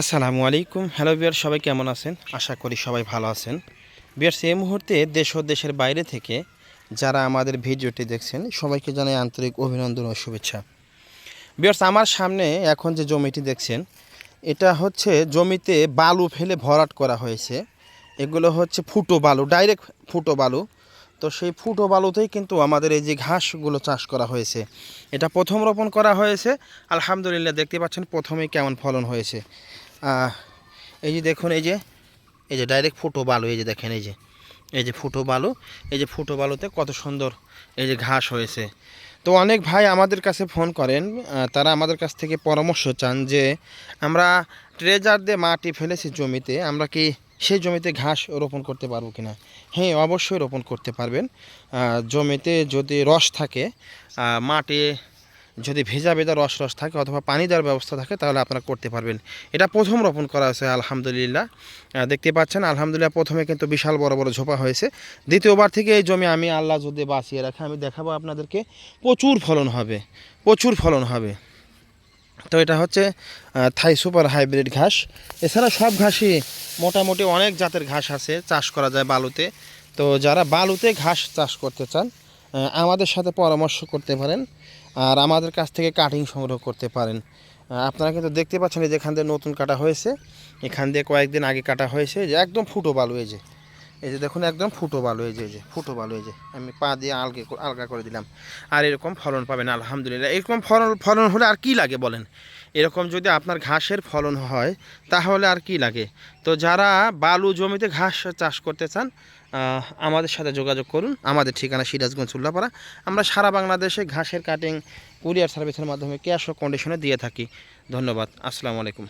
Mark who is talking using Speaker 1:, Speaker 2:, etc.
Speaker 1: আসসালামু আলাইকুম। হ্যালো বিয়ার সবাই কেমন আছেন? আশা করি সবাই ভালো আছেন। বিয়ার্স এই মুহূর্তে দেশ ও দেশের বাইরে থেকে যারা আমাদের ভিডিওটি দেখছেন, সবাইকে জানাই আন্তরিক অভিনন্দন ও শুভেচ্ছা। বিয়ার্স আমার সামনে এখন যে জমিটি দেখছেন, এটা হচ্ছে জমিতে বালু ফেলে ভরাট করা হয়েছে। এগুলো হচ্ছে ফুটো বালু, ডাইরেক্ট ফুটো বালু। তো সেই ফুটো বালুতেই কিন্তু আমাদের এই যে ঘাসগুলো চাষ করা হয়েছে। এটা প্রথম রোপণ করা হয়েছে। আলহামদুলিল্লাহ, দেখতে পাচ্ছেন প্রথমেই কেমন ফলন হয়েছে। এই যে দেখুন, এই যে এই যে ডাইরেক্ট ফুটো বালু, এই যে দেখেন, এই যে এই যে ফুটো বালু, এই যে ফুটো বালুতে কত সুন্দর এই যে ঘাস হয়েছে। তো অনেক ভাই আমাদের কাছে ফোন করেন তারা আমাদের কাছ থেকে পরামর্শ চান যে, আমরা ট্রেজার দিয়ে মাটি ফেলেছি জমিতে, আমরা কি সেই জমিতে ঘাস রোপণ করতে পারব কিনা? হ্যাঁ অবশ্যই রোপণ করতে পারবেন। জমিতে যদি রস থাকে মাটি যদি ভেজা ভেজা রস রস থাকে অথবা পানি দেওয়ার ব্যবস্থা থাকে, তাহলে আপনারা করতে পারবেন। এটা প্রথম রোপণ করা হয়েছে, আলহামদুলিল্লাহ। দেখতে পাচ্ছেন, আলহামদুলিল্লাহ প্রথমে কিন্তু বিশাল বড় বড় ঝোপা হয়েছে। দ্বিতীয়বার থেকে এই জমি আমি আল্লাহ যদি বাঁচিয়ে রাখে, আমি দেখাবো আপনাদেরকে, প্রচুর ফলন হবে, প্রচুর ফলন হবে। তো এটা হচ্ছে থাই সুপার হাইব্রিড ঘাস। এছাড়া সব ঘাসই মোটামুটি অনেক জাতের ঘাস আছে, চাষ করা যায় বালুতে। তো যারা বালুতে ঘাস চাষ করতে চান আমাদের সাথে পরামর্শ করতে পারেন। আর আমাদের কাছ থেকে কাটিং সংগ্রহ করতে পারেন। আপনারা কিন্তু দেখতে পাচ্ছেন যে এখান দিয়ে নতুন কাটা হয়েছে। এখান দিয়ে কয়েকদিন আগে কাটা হয়েছে। যে একদম ফুটো বালু এই যে। এই যে দেখুন, একদম ফুটো বালু এই যে ফুটো বালু যে। আমি পা দিয়ে আলগে আলগা করে দিলাম। আর এরকম ফলন পাবেন, আলহামদুলিল্লাহ। এরকম ফলন ফলন হলে আর কি লাগে বলেন? এরকম যদি আপনার ঘাসের ফলন হয়, তাহলে আর কি লাগে? তো যারা বালু জমিতে ঘাস চাষ করতে চান আমাদের সাথে যোগাযোগ করুন। আমাদের ঠিকানা সিরাজগঞ্জ উল্লাপাড়া আমরা সারা বাংলাদেশে ঘাসের কাটিং কুরিয়ার সার্ভিসের মাধ্যমে ক্যাশ ও কন্ডিশনে দিয়ে থাকি। ধন্যবাদ। আসসালামু আলাইকুম।